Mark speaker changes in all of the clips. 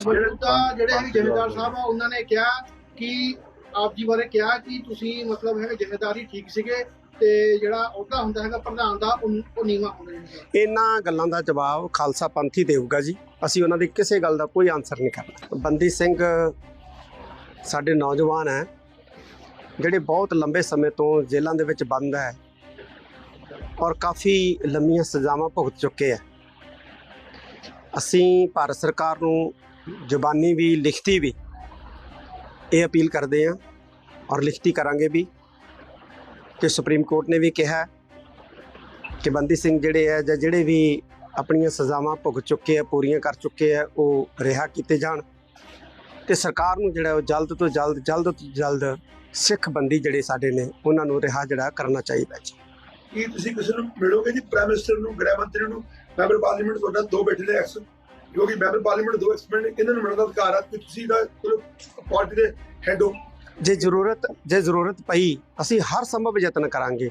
Speaker 1: ਮੌਜੂਦਾ ਜਿਹੜੇ ਹੈਗੇ ਜਥੇਦਾਰ ਸਾਹਿਬ ਆ, ਉਹਨਾਂ ਨੇ ਕਿਹਾ ਕਿ ਆਪ ਜੀ ਬਾਰੇ ਕਿਹਾ ਕਿ ਤੁਸੀਂ ਮਤਲਬ ਹੈਗੇ ਜਥੇਦਾਰੀ ਠੀਕ ਸੀਗੇ ਤੇ ਜਿਹੜਾ ਅਹੁਦਾ ਹੁੰਦਾ ਹੈਗਾ ਪ੍ਰਧਾਨ ਦਾ, ਉਹ ਨੀਵਾ ਹੁੰਦਾ ਹੈ।
Speaker 2: ਇਹਨਾਂ ਗੱਲਾਂ ਦਾ ਜਵਾਬ ਖਾਲਸਾ ਪੰਥ ਦੇਊਗਾ ਜੀ। ਅਸੀਂ ਉਹਨਾਂ ਦੀ ਕਿਸੇ ਗੱਲ ਦਾ ਕੋਈ ਆਨਸਰ ਨਹੀਂ ਕਰਨਾ। ਬੰਦੀ ਸਿੰਘ ਸਾਡੇ ਨੌਜਵਾਨ ਹੈ, ਜਿਹੜੇ ਬਹੁਤ ਲੰਬੇ ਸਮੇਂ ਤੋਂ ਜੇਲ੍ਹਾਂ ਦੇ ਵਿੱਚ ਬੰਦ ਹੈ ਔਰ ਕਾਫੀ ਲੰਮੀਆਂ ਸਜ਼ਾਵਾਂ ਭੁਗਤ ਚੁੱਕੇ ਹੈ। ਅਸੀਂ ਭਾਰਤ ਸਰਕਾਰ ਨੂੰ ਜ਼ੁਬਾਨੀ ਵੀ, ਲਿਖਤੀ ਵੀ ਇਹ ਅਪੀਲ ਕਰਦੇ ਹਾਂ ਔਰ ਲਿਖਤੀ ਕਰਾਂਗੇ ਵੀ ਕਿ ਸੁਪਰੀਮ ਕੋਰਟ ਨੇ ਵੀ ਕਿਹਾ ਕਿ ਬੰਦੀ ਸਿੰਘ ਜਿਹੜੇ ਹੈ ਜਾਂ ਜਿਹੜੇ ਵੀ ਆਪਣੀਆਂ ਸਜ਼ਾਵਾਂ ਭੁਗਤ ਚੁੱਕੇ ਆ, ਪੂਰੀਆਂ ਕਰ ਚੁੱਕੇ ਆ, ਉਹ ਰਿਹਾ ਕੀਤੇ ਜਾਣ ਤੇ ਸਰਕਾਰ ਨੂੰ ਜਿਹੜਾ ਉਹ ਜਲਦ ਤੋਂ ਜਲਦ ਜਲਦ ਤੋਂ ਜਲਦ ਸਿੱਖ ਬੰਦੀ ਜਿਹੜੇ ਸਾਡੇ ਨੇ, ਉਹਨਾਂ ਨੂੰ ਰਿਹਾ ਜਿਹੜਾ ਕਰਨਾ ਚਾਹੀਦਾ ਜੀ।
Speaker 3: ਕੀ ਤੁਸੀਂ ਕਿਸੇ ਨੂੰ ਮਿਲੋਗੇ ਜੀ? ਪ੍ਰਾਈਮ ਮਿਨਿਸਟਰ ਨੂੰ, ਗ੍ਰਹਿ ਮੰਤਰੀ ਨੂੰ? ਮੈਂਬਰ ਪਾਰਲੀਮੈਂਟ ਤੁਹਾਡਾ ਦੋ ਬੈਠੇ ਨੇ ਐਕਸ ਜੋ ਕਿ ਮੈਂਬਰ ਪਾਰਲੀਮੈਂਟ ਦੋ ਐਕਸਪੈਂਡ ਨੇ ਇਹਨਾਂ ਨੂੰ ਮਿਲਣ ਦਾ ਅਧਿਕਾਰ ਹੈ ਕਿ ਤੁਸੀਂ ਦਾ ਪਾਰਟੀ ਦੇ ਹੈਡ ਹੋ।
Speaker 2: ਜੇ ਜ਼ਰੂਰਤ ਜੇ ਜ਼ਰੂਰਤ ਪਈ ਅਸੀਂ ਹਰ ਸੰਭਵ ਯਤਨ ਕਰਾਂਗੇ।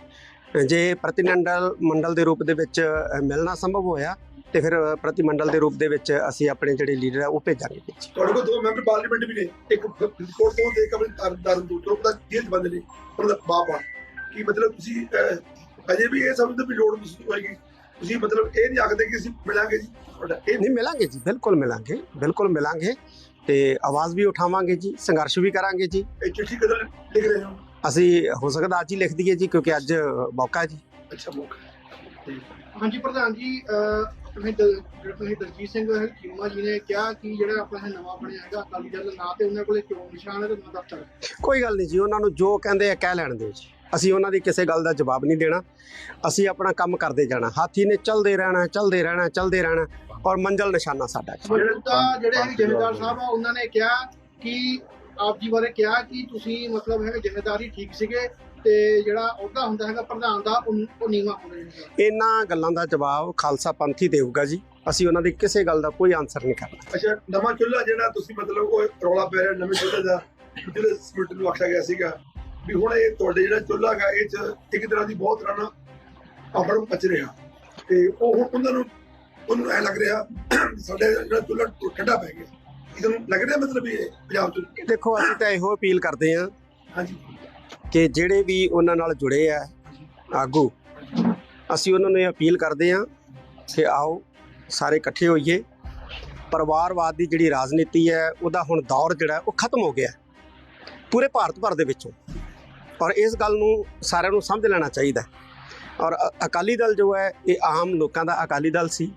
Speaker 2: ਜੇ ਪ੍ਰਤੀਨਿਧਲ ਮੰਡਲ ਦੇ ਰੂਪ ਦੇ ਵਿੱਚ ਮਿਲਣਾ ਸੰਭਵ ਹੋਇਆ ਤੇ ਫਿਰ ਪ੍ਰਤੀ ਮੰਡਲ ਦੇ ਰੂਪ ਦੇ ਵਿੱਚ ਅਸੀਂ ਆਪਣੇ ਜਿਹੜੇ ਲੀਡਰ ਆ ਉਹ ਭੇਜਾਂਗੇ ਵਿੱਚ।
Speaker 3: ਤੁਹਾਡੇ ਕੋਲ ਦੋ ਮੈਂਬਰ ਪਾਰਲੀਮੈਂਟ ਵੀ ਨੇ ਇੱਕ ਫਰੀਦਕੋਟ ਤੋਂ ਤੇ ਇੱਕ ਆਪਣੇ ਤੋਂ ਤੋਂ ਦਾ ਜੇਲ੍ਹ ਬੰਦ ਨੇ ਉਹਨਾਂ ਦਾ ਬਾਪ ਆ। ਕੀ ਮਤਲਬ ਤੁਸੀਂ ਅਜੇ ਵੀ ਇਹ ਸਮਝਦੇ ਵੀ ਲੋੜ ਮਹਿਸੂਸ ਹੋਏਗੀ? ਤੁਸੀਂ ਮਤਲਬ ਇਹ ਨਹੀਂ ਆਖਦੇ ਕਿ ਅਸੀਂ ਮਿਲਾਂਗੇ ਜੀ? ਤੁਹਾਡਾ ਇਹ
Speaker 2: ਨਹੀਂ ਮਿਲਾਂਗੇ ਜੀ ਬਿਲਕੁਲ ਮਿਲਾਂਗੇ ਬਿਲਕੁਲ ਮਿਲਾਂਗੇ ਤੇ ਆਵਾਜ਼ ਵੀ ਉਠਾਵਾਂਗੇ ਜੀ ਸੰਘਰਸ਼ ਵੀ ਕਰਾਂਗੇ ਜੀ।
Speaker 3: ਇਹ ਚਿੱਠੀ ਕਦੋਂ ਲਿਖ ਰਹੇ ਹੋ?
Speaker 2: ਅਸੀਂ ਹੋ ਸਕਦਾ ਅੱਜ ਹੀ ਲਿਖ ਦਈਏ ਜੀ ਕਿਉਂਕਿ ਅੱਜ ਮੌਕਾ ਹੈ ਜੀ।
Speaker 3: ਅੱਛਾ ਮੌਕਾ
Speaker 1: ਹਾਂਜੀ ਪ੍ਰਧਾਨ ਜੀ ਆਪਣੇ ਜਿਹੜੇ ਦਲਜੀਤ ਸਿੰਘ ਹੈ ਚੀਮਾ ਜੀ ਨੇ ਕਿਹਾ ਕਿ ਜਿਹੜਾ ਆਪਣਾ ਇਹ ਨਵਾਂ ਬਣਿਆ ਹੈਗਾ ਅਕਾਲੀ ਦਲ ਨਾ ਤੇ ਉਹਨਾਂ ਕੋਲੇ ਚੋਣ ਨਿਸ਼ਾਨ ਹੈ ਤੇ ਨਾ ਦਫ਼ਤਰ।
Speaker 2: ਕੋਈ ਗੱਲ ਨਹੀਂ ਜੀ ਉਹਨਾਂ ਨੂੰ ਜੋ ਕਹਿੰਦੇ ਆ ਕਹਿ ਲੈਣ ਦਿਓ ਜੀ। ਅਸੀਂ ਉਹਨਾਂ ਦੀ ਕਿਸੇ ਗੱਲ ਦਾ ਜਵਾਬ ਨਹੀਂ ਦੇਣਾ। ਅਸੀਂ ਆਪਣਾ ਕੰਮ ਕਰਦੇ ਜਾਣਾ। ਹਾਥੀ ਨੇ ਚੱਲਦੇ ਰਹਿਣਾ ਚੱਲਦੇ ਰਹਿਣਾ ਚੱਲਦੇ ਰਹਿਣਾ ਔਰ ਮੰਜ਼ਲ ਨਿਸ਼ਾਨਾ ਸਾਡਾ
Speaker 1: ਜਿਹੜੇ ਹੈਗੇ ਜਥੇਦਾਰ ਸਾਹਿਬ ਆ ਉਹਨਾਂ ਨੇ ਕਿਹਾ ਕਿ ਆਪ ਜੀ ਬਾਰੇ ਕਿਹਾ ਕਿ ਤੁਸੀਂ ਮਤਲਬ ਹੈਗੇ ਜਥੇਦਾਰੀ ਠੀਕ ਸੀਗੇ ਤੇ ਜਿਹੜਾ ਅਹੁਦਾ ਹੁੰਦਾ ਹੈਗਾ ਪ੍ਰਧਾਨ ਦਾ ਉਹ ਨੀਵਾ ਹੁੰਦਾ ਹੈ
Speaker 2: ਇਹਨਾਂ ਗੱਲਾਂ ਦਾ ਜਵਾਬ ਖਾਲਸਾ ਪੰਥ ਹੀ ਦੇਊਗਾ ਜੀ। ਅਸੀਂ ਉਹਨਾਂ ਦੀ ਕਿਸੇ ਗੱਲ ਦਾ ਕੋਈ ਆਨਸਰ ਨਹੀਂ ਕਰਨਾ।
Speaker 3: ਅੱਛਾ ਨਵਾਂ ਚੁੱਲ੍ਹਾ ਜਿਹੜਾ ਤੁਸੀਂ ਮਤਲਬ ਉਹ ਰੌਲਾ ਪੈ ਰਿਹਾ ਨਵੇਂ ਚੁੱਲ੍ਹੇ ਦਾ ਜਿਹੜੇ ਸਮਿਟ ਨੂੰ ਆਖਿਆ ਗਿਆ ਸੀਗਾ। ਵੀ ਹੁਣ ਇਹ ਤੁਹਾਡੇ ਜਿਹੜਾ ਚੁੱਲ੍ਹਾ ਹੈਗਾ ਇਹ ਚ ਇੱਕ ਤਰ੍ਹਾਂ ਦੀ ਬਹੁਤ ਤਰ੍ਹਾਂ ਨਾਲ ਆਪੜ ਮਚ ਰਿਹਾ। ਤੇ ਉਹ ਹੁਣ ਉਹਨਾਂ ਨੂੰ ਉਹਨੂੰ ਐ ਲੱਗ ਰਿਹਾ ਸਾਡੇ ਜਿਹੜਾ ਚੁੱਲ੍ਹਾ ਠੰਡਾ ਪੈ ਗਿਆ। ਇਹਨੂੰ ਲੱਗ ਰਿਹਾ ਮਤਲਬ ਇਹ ਪੰਜਾਬ ਚ?
Speaker 2: ਦੇਖੋ ਅਸੀਂ ਤਾਂ ਇਹੋ ਅਪੀਲ ਕਰਦੇ ਹਾਂ
Speaker 3: ਹਾਂਜੀ।
Speaker 2: ਕਿ ਜਿਹੜੇ ਵੀ ਉਹਨਾਂ ਨਾਲ ਜੁੜੇ ਆ ਆਗੂ ਅਸੀਂ ਉਹਨਾਂ ਨੂੰ ਇਹ ਅਪੀਲ ਕਰਦੇ ਹਾਂ ਕਿ ਆਓ ਸਾਰੇ ਇਕੱਠੇ ਹੋਈਏ। ਪਰਿਵਾਰਵਾਦ ਦੀ ਜਿਹੜੀ ਰਾਜਨੀਤੀ ਹੈ ਉਹਦਾ ਹੁਣ ਦੌਰ ਜਿਹੜਾ ਹੈ ਉਹ ਖਤਮ ਹੋ ਗਿਆ। ਹੈ। ਪੂਰੇ ਭਾਰਤ ਭਰ ਦੇ ਵਿੱਚੋਂ। ਔਰ ਇਸ ਗੱਲ ਨੂੰ ਸਾਰਿਆਂ ਨੂੰ ਸਮਝ ਲੈਣਾ ਚਾਹੀਦਾ ਔਰ ਅਕਾਲੀ ਦਲ ਜੋ ਹੈ ਇਹ ਆਮ ਲੋਕਾਂ ਦਾ ਅਕਾਲੀ ਦਲ ਸੀ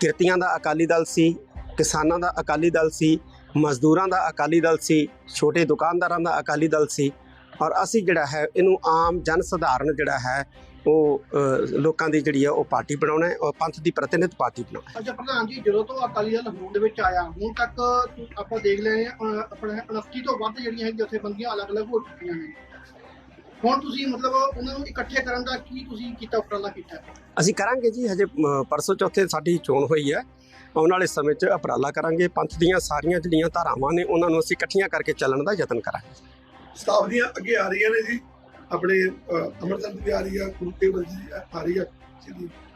Speaker 2: ਕਿਰਤੀਆਂ ਦਾ ਅਕਾਲੀ ਦਲ ਸੀ ਕਿਸਾਨਾਂ ਦਾ ਅਕਾਲੀ ਦਲ ਸੀ ਮਜ਼ਦੂਰਾਂ ਦਾ ਅਕਾਲੀ ਦਲ ਸੀ ਛੋਟੇ ਦੁਕਾਨਦਾਰਾਂ ਦਾ ਅਕਾਲੀ ਦਲ ਸੀ। ਔਰ ਅਸੀਂ ਜਿਹੜਾ ਹੈ ਇਹਨੂੰ ਆਮ ਜਨ ਸਧਾਰਨ ਜਿਹੜਾ ਹੈ ਉਹ ਲੋਕਾਂ ਦੀ ਜਿਹੜੀ ਹੈ ਉਹ ਪਾਰਟੀ ਬਣਾਉਣਾ ਹੈ ਔਰ ਪੰਥ ਦੀ ਪ੍ਰਤੀਨਿਧ ਪਾਰਟੀ ਬਣਾਉਣਾ
Speaker 1: ਅੱਛਾ ਪ੍ਰਧਾਨ ਜੀ ਜਦੋਂ ਤੋਂ ਅਕਾਲੀ ਦਲ ਹੋਂਦ ਵਿੱਚ ਆਇਆ ਹੁਣ ਤੱਕ ਆਪਾਂ ਦੇਖ ਲਏ ਹਾਂ, ਆਪਣੇ 29 ਤੋਂ ਵੱਧ ਜਿਹੜੀਆਂ ਹੈ ਜਥੇਬੰਦੀਆਂ ਅਲੱਗ-ਅਲੱਗ ਹੋ ਚੁੱਕੀਆਂ ਨੇ। ਹੁਣ ਤੁਸੀਂ ਮਤਲਬ ਉਹਨਾਂ ਨੂੰ ਇਕੱਠੇ ਕਰਨ ਦਾ ਕੀ ਤੁਸੀਂ ਕੀਤਾ ਉਪਰਾਲਾ ਕੀਤਾ?
Speaker 2: ਅਸੀਂ ਕਰਾਂਗੇ ਜੀ ਹਜੇ ਪਰਸੋਂ ਚੌਥੇ ਸਾਡੀ ਚੋਣ ਹੋਈ ਹੈ। ਆਉਣ ਵਾਲੇ ਸਮੇਂ 'ਚ ਉਪਰਾਲਾ ਕਰਾਂਗੇ। ਪੰਥ ਦੀਆਂ ਸਾਰੀਆਂ ਜਿਹੜੀਆਂ ਧਾਰਾਵਾਂ ਨੇ ਉਹਨਾਂ ਨੂੰ ਅਸੀਂ ਇਕੱਠੀਆਂ ਕਰਕੇ ਚੱਲਣ ਦਾ ਯਤਨ ਕਰਾਂਗੇ।
Speaker 3: ਸਟਾਫ ਦੀਆਂ ਅੱਗੇ ਆ ਰਹੀਆਂ ਨੇ ਜੀ। ਆਪਣੇ ਅਹ, ਅੰਮ੍ਰਿਤਸਰ ਦੀ ਵੀ ਆ ਰਹੀ ਆ ਗੁਰੂ ਤੇਗ ਜੀ ਆ ਰਹੀ ਆ।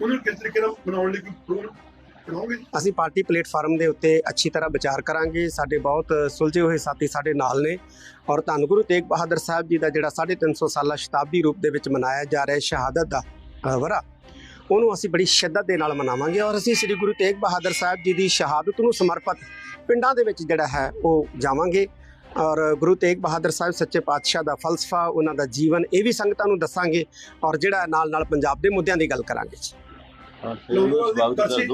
Speaker 3: ਉਹਨਾਂ ਨੂੰ ਕਿਸ ਤਰੀਕੇ ਨਾਲ ਬਣਾਉਣ ਲਈ ਕੋਈ ਪ੍ਰੋਗਰਾਮ ਬਣਾਓਗੇ
Speaker 2: ਅਸੀਂ ਪਾਰਟੀ ਪਲੇਟਫਾਰਮ ਦੇ ਉੱਤੇ ਅੱਛੀ ਤਰ੍ਹਾਂ ਵਿਚਾਰ ਕਰਾਂਗੇ। ਸਾਡੇ ਬਹੁਤ ਸੁਲਝੇ ਹੋਏ ਸਾਥੀ ਸਾਡੇ ਨਾਲ ਨੇ। ਔਰ ਧੰਨ ਗੁਰੂ ਤੇਗ ਬਹਾਦਰ ਸਾਹਿਬ ਜੀ ਦਾ ਜਿਹੜਾ 350 ਸਾਲਾ ਸ਼ਤਾਬਦੀ ਰੂਪ ਦੇ ਵਿੱਚ ਮਨਾਇਆ ਜਾ ਰਿਹਾ ਸ਼ਹਾਦਤ ਦਾ ਵਰਾ, ਉਹਨੂੰ ਅਸੀਂ ਬੜੀ ਸ਼ਿੱਦਤ ਦੇ ਨਾਲ ਮਨਾਵਾਂਗੇ। ਔਰ ਅਸੀਂ ਸ੍ਰੀ ਗੁਰੂ ਤੇਗ ਬਹਾਦਰ ਸਾਹਿਬ ਜੀ ਦੀ ਸ਼ਹਾਦਤ ਨੂੰ ਸਮਰਪਿਤ ਪਿੰਡਾਂ ਦੇ ਵਿੱਚ ਜਿਹੜਾ ਹੈ, ਉਹ ਜਾਵਾਂਗੇ। ਔਰ ਗੁਰੂ ਤੇਗ ਬਹਾਦਰ ਸਾਹਿਬ ਸੱਚੇ ਪਾਤਸ਼ਾਹ ਦਾ ਫਲਸਫਾ, ਉਹਨਾਂ ਦਾ ਜੀਵਨ, ਇਹ ਵੀ ਸੰਗਤਾਂ ਨੂੰ ਦੱਸਾਂਗੇ। ਔਰ ਜਿਹੜਾ ਨਾਲ ਨਾਲ ਪੰਜਾਬ ਦੇ ਮੁੱਦਿਆਂ ਦੀ ਗੱਲ ਕਰਾਂਗੇ ਜੀ।
Speaker 3: ਲੋਗੋਵਾਲ ਦੀ ਪਰਚੀ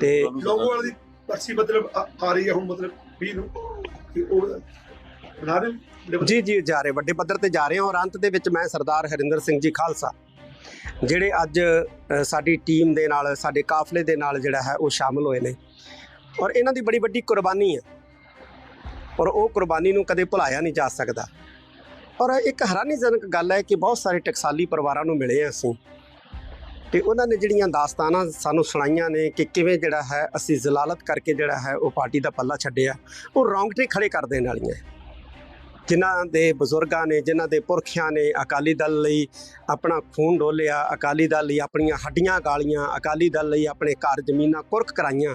Speaker 2: ਤੇ
Speaker 3: ਲੋਗੋਵਾਲ ਦੀ ਪਰਚੀ ਮਤਲਬ ਆ ਆ ਰਹੀ ਹੈ ਹੁਣ ਮਤਲਬ 20 ਨੂੰ ਕਿ ਉਹ ਬਣਾ ਦੇ
Speaker 2: ਜੀ ਜੀ ਜਾ ਰਹੇ। ਵੱਡੇ ਪੱਧਰ ਤੇ ਜਾ ਰਹੇ ਹਾਂ ਔਰ ਅੰਤ ਦੇ ਵਿੱਚ ਮੈਂ ਸਰਦਾਰ ਹਰਿੰਦਰ ਸਿੰਘ ਜੀ ਖਾਲਸਾ ਜਿਹੜੇ ਅੱਜ ਅ, ਸਾਡੀ ਟੀਮ ਦੇ ਨਾਲ ਸਾਡੇ ਕਾਫਲੇ ਦੇ ਨਾਲ ਜਿਹੜਾ ਹੈ ਉਹ ਸ਼ਾਮਲ ਹੋਏ ਨੇ। ਔਰ ਇਹਨਾਂ ਦੀ ਬੜੀ ਵੱਡੀ ਕੁਰਬਾਨੀ ਹੈ। ਔਰ ਉਹ ਕੁਰਬਾਨੀ ਨੂੰ ਕਦੇ ਭੁਲਾਇਆ ਨਹੀਂ ਜਾ ਸਕਦਾ। ਔਰ ਇੱਕ ਹੈਰਾਨੀਜਨਕ ਗੱਲ ਹੈ ਕਿ ਬਹੁਤ ਸਾਰੇ ਟਕਸਾਲੀ ਪਰਿਵਾਰਾਂ ਨੂੰ ਮਿਲੇ ਹਾਂ ਅਸੀਂ। ਤੇ ਉਹਨਾਂ ਨੇ ਜਿਹੜੀਆਂ ਦਾਸਤਾਨਾਂ ਸਾਨੂੰ ਸੁਣਾਈਆਂ ਨੇ ਕਿ ਕਿਵੇਂ ਜਿਹੜਾ ਹੈ, ਅਸੀਂ ਜ਼ਲਾਲਤ ਕਰਕੇ ਜਿਹੜਾ ਹੈ, ਉਹ ਪਾਰਟੀ ਦਾ ਪੱਲਾ ਛੱਡਿਆ, ਉਹ ਰੌਂਗਟੇ ਖੜੇ ਕਰ ਦੇਣ ਵਾਲੀਆਂ ਜਿਨ੍ਹਾਂ ਦੇ ਬਜ਼ੁਰਗਾਂ ਨੇ, ਜਿਨ੍ਹਾਂ ਦੇ ਪੁਰਖਿਆਂ ਨੇ ਅਕਾਲੀ ਦਲ ਲਈ ਆਪਣਾ ਖੂਨ ਡੋਲਿਆ, ਅਕਾਲੀ ਦਲ ਲਈ ਆਪਣੀਆਂ ਹੱਡੀਆਂ ਗਾਲੀਆਂ, ਅਕਾਲੀ ਦਲ ਲਈ ਆਪਣੇ ਘਰ ਜ਼ਮੀਨਾਂ ਕੁਰਕ ਕਰਾਈਆਂ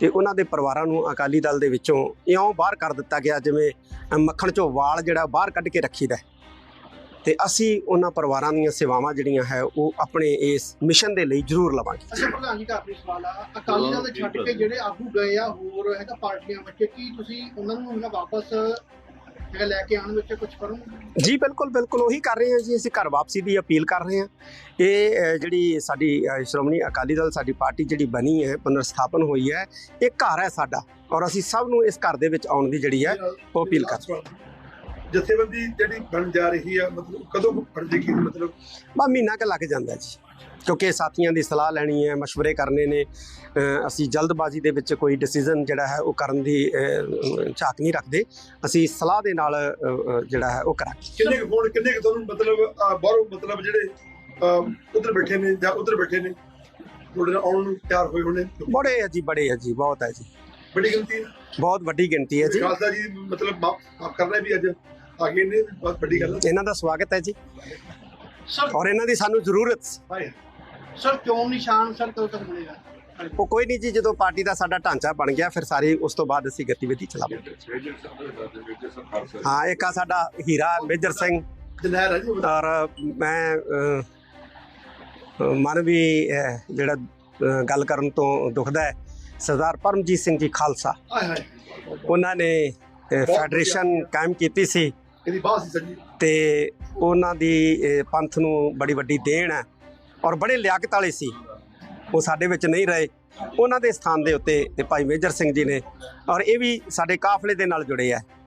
Speaker 2: ਤੇ ਉਹਨਾਂ ਦੇ ਪਰਿਵਾਰਾਂ ਨੂੰ ਅਕਾਲੀ ਦਲ ਦੇ ਵਿੱਚੋਂ ਇਉਂ ਬਾਹਰ ਕਰ ਦਿੱਤਾ ਗਿਆ, ਜਿਵੇਂ ਮੱਖਣ ਚੋਂ ਵਾਲ ਜਿਹੜਾ ਬਾਹਰ ਕੱਢ ਕੇ ਰੱਖੀਦਾ ਹੈ। ਤੇ ਅਸੀਂ ਉਹਨਾਂ ਪਰਿਵਾਰਾਂ ਦੀਆਂ ਸੇਵਾਵਾਂ ਜਿਹੜੀਆਂ ਹੈ ਉਹ ਆਪਣੇ ਇਸ ਮਿਸ਼ਨ ਦੇ ਲਈ ਜ਼ਰੂਰ ਲਵਾਂਗੇ।
Speaker 1: ਅੱਛਾ ਪ੍ਰਧਾਨ ਜੀ ਦਾ ਆਪਣੀ ਸਵਾਲ ਆ। ਅਕਾਲੀ ਦਲ ਦੇ ਛੱਡ ਕੇ ਜਿਹੜੇ ਆਗੂ ਗਏ ਆ ਹੋਰ ਹੈਗਾ ਪਾਰਟੀਆਂ ਵਿੱਚ ਕੀ ਤੁਸੀਂ ਉਹਨਾਂ ਨੂੰ ਹੈਗਾ ਵਾਪਸ ਹੈਗਾ ਲੈ ਕੇ ਆਉਣ ਵਿੱਚ ਕੁਝ ਕਰੋਗੇ?
Speaker 2: ਜੀ ਬਿਲਕੁਲ ਬਿਲਕੁਲ ਉਹੀ ਕਰ ਰਹੇ ਹਾਂ ਜੀ। ਅਸੀਂ ਘਰ ਵਾਪਸੀ ਦੀ ਅਪੀਲ ਕਰ ਰਹੇ ਹਾਂ। ਇਹ ਜਿਹੜੀ ਸਾਡੀ ਸ਼੍ਰੋਮਣੀ ਅਕਾਲੀ ਦਲ ਸਾਡੀ ਪਾਰਟੀ ਜਿਹੜੀ ਬਣੀ ਹੈ ਪੁਨਰ ਸਥਾਪਨ ਹੋਈ ਹੈ ਇਹ ਘਰ ਹੈ ਸਾਡਾ। ਔਰ ਅਸੀਂ ਸਭ ਨੂੰ ਇਸ ਘਰ ਦੇ ਵਿੱਚ ਆਉਣ ਦੀ ਜਿਹੜੀ ਹੈ ਉਹ ਅਪੀਲ ਕਰ
Speaker 3: ਜਥੇਬੰਦੀ ਜਿਹੜੀ ਬਣ ਜਾ ਰਹੀ ਆ ਮਤਲਬ ਕਦੋਂ ਬਣ ਜੇਗੀ ਮਤਲਬ
Speaker 2: ਬਾ ਮਹੀਨਾ ਕੁ ਲੱਗ ਜਾਂਦਾ ਜੀ। ਕਿਉਂਕਿ ਸਾਥੀਆਂ ਦੀ ਸਲਾਹ ਲੈਣੀ ਹੈ مشਵਰੇ ਕਰਨੇ ਨੇ। ਅਸੀਂ ਜਲਦਬਾਜ਼ੀ ਦੇ ਵਿੱਚ ਕੋਈ ਡਿਸੀਜਨ ਜਿਹੜਾ ਹੈ ਉਹ ਕਰਨ ਦੀ ਝਾਕ ਨਹੀਂ ਰੱਖਦੇ। ਅਸੀਂ ਸਲਾਹ ਦੇ ਨਾਲ ਜਿਹੜਾ ਹੈ ਉਹ ਕਰਾਂਗੇ।
Speaker 3: ਕਿੰਨੇ ਕੁ ਫੋਨ ਕਿੰਨੇ ਕੁ ਤੁਹਾਨੂੰ ਮਤਲਬ ਬਾਹਰੋਂ ਮਤਲਬ ਜਿਹੜੇ ਉਧਰ ਬੈਠੇ ਨੇ ਜਾਂ ਉਧਰ ਬੈਠੇ ਨੇ ਤੁਹਾਡੇ ਆਉਣ ਨੂੰ ਤਿਆਰ ਹੋਏ ਹੋਣੇ?
Speaker 2: ਬੜੇ ਹੈ ਜੀ ਬੜੇ ਹੈ ਜੀ ਬਹੁਤ ਹੈ ਜੀ।
Speaker 3: ਬੜੀ ਗਿਣਤੀ
Speaker 2: ਬਹੁਤ ਵੱਡੀ ਗਿਣਤੀ ਹੈ ਜੀ।
Speaker 3: ਖਾਲਸਾ ਜੀ ਮਤਲਬ ਮਾਫ ਕਰਨਾ ਵੀ ਅੱਜ। ਆ ਗਏ ਨੇ ਬਹੁਤ ਵੱਡੀ ਗੱਲ ਹੈ
Speaker 2: ਇਹਨਾਂ ਦਾ ਸਵਾਗਤ ਹੈ ਜੀ।
Speaker 1: ਸਰ
Speaker 2: ਔਰ ਇਹਨਾਂ ਦੀ ਸਾਨੂੰ ਜ਼ਰੂਰਤ।
Speaker 1: ਸਰ ਚੋਣ ਨਿਸ਼ਾਨ ਸਰ ਕਦੋਂ ਤੱਕ ਮਿਲੇਗਾ
Speaker 2: ਉਹ ਕੋਈ ਨਹੀਂ ਜੀ ਜਦੋਂ ਪਾਰਟੀ ਦਾ ਸਾਡਾ ਢਾਂਚਾ ਬਣ ਗਿਆ ਫਿਰ ਸਾਰੀ ਉਸ ਤੋਂ ਬਾਅਦ ਅਸੀਂ ਗਤੀਵਿਧੀ ਚਲਾਵਾਂਗੇ। ਹਾਂ ਇੱਕ ਆ ਸਾਡਾ ਹੀਰਾ ਮੇਜਰ ਸਿੰਘ।
Speaker 3: ਜਨਹਿਰ ਹੈ ਜੀ ਉਹ।
Speaker 2: ਔਰ ਮੈਂ ਮਨ ਵੀ ਜਿਹੜਾ ਗੱਲ ਕਰਨ ਤੋਂ ਦੁਖਦਾ ਹੈ ਸਰਦਾਰ ਪਰਮਜੀਤ ਸਿੰਘ ਜੀ ਖਾਲਸਾ। ਉਹਨਾਂ ਨੇ ਫੈਡਰੇਸ਼ਨ ਕਾਇਮ ਕੀਤੀ ਸੀ।
Speaker 3: ਇਹਦੀ ਬਾਤ ਸੀ ਸੱਜੀ।
Speaker 2: ਤੇ ਉਹਨਾਂ ਦੀ ਅ, ਪੰਥ ਨੂੰ ਬੜੀ ਵੱਡੀ ਦੇਣ ਹੈ ਔਰ ਬੜੇ ਲਿਆਕਤ ਵਾਲੇ ਸੀ। ਉਹ ਸਾਡੇ ਵਿੱਚ ਨਹੀਂ ਰਹੇ। ਉਹਨਾਂ ਦੇ ਸਥਾਨ ਦੇ ਉੱਤੇ ਤੇ ਭਾਈ ਮੇਜਰ ਸਿੰਘ ਜੀ ਨੇ ਔਰ ਇਹ ਵੀ ਸਾਡੇ ਕਾਫਲੇ ਦੇ ਨਾਲ ਜੁੜੇ ਆ